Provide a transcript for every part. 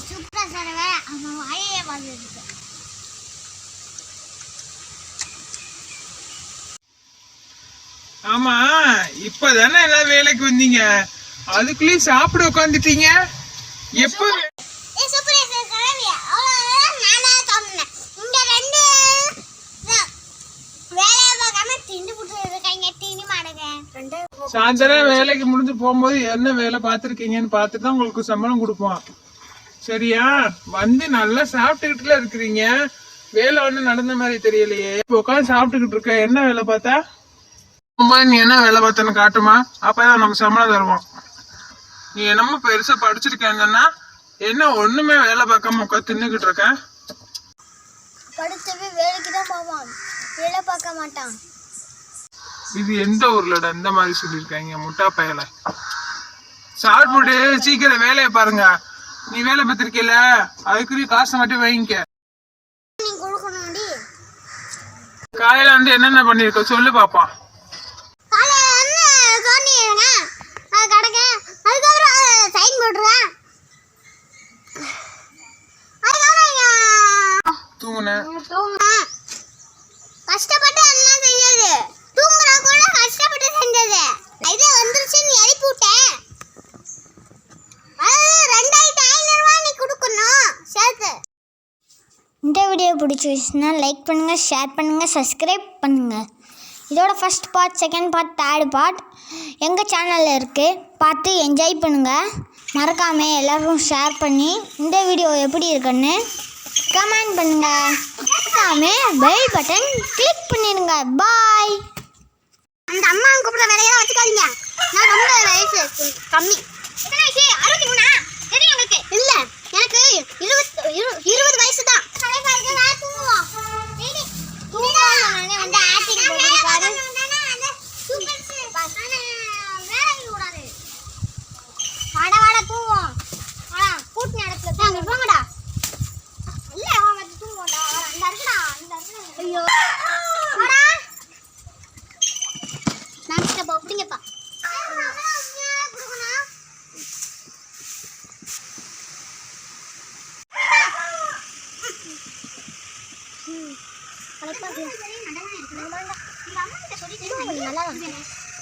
சூப்பரா சார் வேற அவன் வாழையே பார்த்துருக்கு ஆமா இப்பதானே எல்லாம் வேலைக்கு வந்தீங்க? அதுக்குள்ளேயும் சாப்பிட உட்காந்துட்டீங்க எப்ப ஏ சூப்பரா சார் கிளம்பி அவ்வளோதான் நானே சொன்னேன் இங்க ரெண்டு தான் வேலையை பார்க்காம திண்டு புட்டு இருக்காங்க தீனி மாடுங்க ரெண்டு சாயந்தரம் வேலைக்கு முடிஞ்சு போகும்போது என்ன வேலை பார்த்துருக்கீங்கன்னு பார்த்துட்டு தான் உங்களுக்கு சம்பளம் கொடுப்போம். சரியா? வந்து நல்லா சாப்பிட்டுக்கிட்டுல இருக்கிறீங்க. வேலை ஒன்றும் நடந்த மாதிரி தெரியலையே. இப்போ உட்காந்து சாப்பிட்டுக்கிட்டு இருக்க. என்ன வேலை பார்த்தா? அம்மா நீ என்ன வேலை பார்த்தேன்னு காட்டுமா? அப்பதான் நமக்கு சம்பளம் தருவோம். நீ என்னமோ பெருசா படிச்சிருக்கேன்னா என்ன ஒண்ணுமே வேலை பார்க்காம உட்காந்து தின்னுக்கிட்டு இருக்க? படிச்சவே வேலைக்கு தான் போவான். வேலை பார்க்க மாட்டான். இது எந்த ஊர்லடா? இந்த மாதிரி சொல்லியிருக்காங்க முட்டா பயலை. சாப்பிட்டு சீக்கிரம் வேலையை பாருங்க. நீ வேலை பார்த்திருக்கல அதுக்குரிய காசை மட்டும் வாங்கிக்க காலையில வந்து என்னென்ன பண்ணிருக்க சொல்லு பாப்பா காலை வந்து சொன்னீங்க அது கிடக்க அதுக்கப்புறம் சைன் போட்டுருவேன் அதுக்கப்புறம் தூங்குனேன் தூங்கினேன் கஷ்டப்பட்டு என்ன செஞ்சது தூங்குறா கூட கஷ்டப்பட்டு செஞ்சது இது வந்துருச்சுன்னு எழுப்பி விட்டேன் அது ரெண்டாயிரத்தி ஐநூறுரூவா நீ கொடுக்கணும் சேர்த்து இந்த வீடியோ பிடிச்சிருச்சுன்னா லைக் பண்ணுங்கள் ஷேர் பண்ணுங்கள் சப்ஸ்கிரைப் பண்ணுங்கள் இதோட first part second part third part எங்கள் சேனலில் இருக்குது பார்த்து என்ஜாய் பண்ணுங்கள் மறக்காமல் எல்லாருக்கும் ஷேர் பண்ணி இந்த வீடியோ எப்படி இருக்குன்னு கமெண்ட் பண்ணுங்கள் மறக்காமல் பெல் பட்டன் கிளிக் பண்ணிடுங்க பாய் அந்த அம்மா கூப்பிட்ற வேலையெல்லாம் வச்சுக்காதீங்க. நான் ரொம்ப வயசு கம்மி.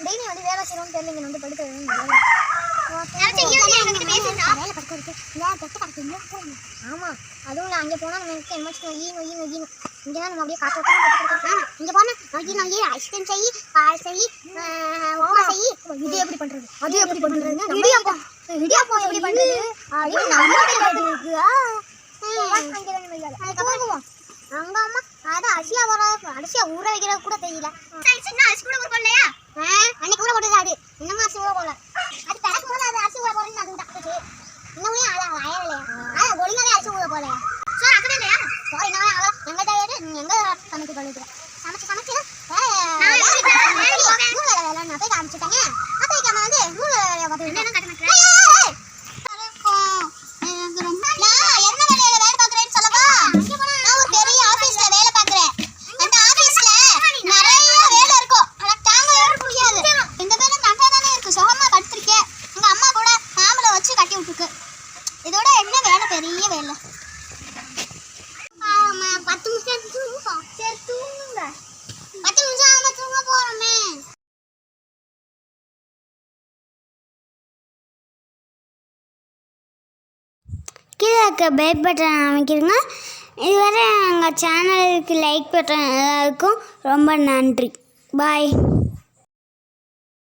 டெய்லி வந்து வேலை செய்யணும்னு தெரியல வந்து படுக்க ஆமா. அதுவும் அங்கே போனால் நமக்கு எமோஷனல் ஈனு ஈனு ஈனு இங்கே தான் நம்ம அப்படியே காற்று இங்கே போனால் ஐஸ்கிரீம் செய் பால் செய் ஓமா செய். இது எப்படி பண்ணுறது அது எப்படி பண்ணுறது இடியாப்பம் இடியாப்பம் எப்படி பண்ணுறது இருக்கு அதுக்கப்புறம் அங்க அம்மா அதான் அரிசியா வர அரிசியா ஊற வைக்கிறது கூட தெரியல. சின்ன அரிசி கூட ஊற போடலையா? அன்னைக்கு ஊற போட்டது அது. இன்னமும் அரிசி ஊற போடல. அது பிறக்கும் போது அது அரிசி ஊற போடுறேன்னு அது விட்டாச்சு இன்னமும் அது அயலையா அது ஒழுங்காவே அரிசி ஊற போடலையா? சோறு அக்கவே இல்லையா? சோறு என்னவே அவ எங்க சமைச்சு பண்ணிக்கிறேன் சமைச்சு சமைச்சு நூல் வேலை வேலை நான் போய் காமிச்சிட்டேங்க அப்போ வைக்காம வந்து நூல் வேலையை பார்த்து என்ன கட்ட மாட்டேன் எனக்கு ரொம்ப நான் என்ன வேலையில வேலை பார்க்குறேன்னு சொல்லவா நான் ஒரு பெரிய ஆபீஸ்ல வேலை பார்க்குறேன் அந்த ஆபீஸ்ல நிறைய வேலை இருக்கும் ஆனா தாங்கவே முடியாது இந்த வேலை நல்லா தானே இருக்கு சுகமா படுத்திருக்கேன் உங்க அம்மா கூட மாமலை வச்சு கட்டி விட்டுருக்கு இதோட என்ன வேலை. பத்து நிமிஷம் தூங்குவோம். சரி தூங்குங்க. பத்து நிமிஷம் தூங்க போறோமே. கீழே இருக்க பெல் பட்டன் அமைக்கிறங்க. இதுவரை எங்கள் சேனலுக்கு லைக் பட்டன் எல்லாருக்கும் ரொம்ப நன்றி. பாய்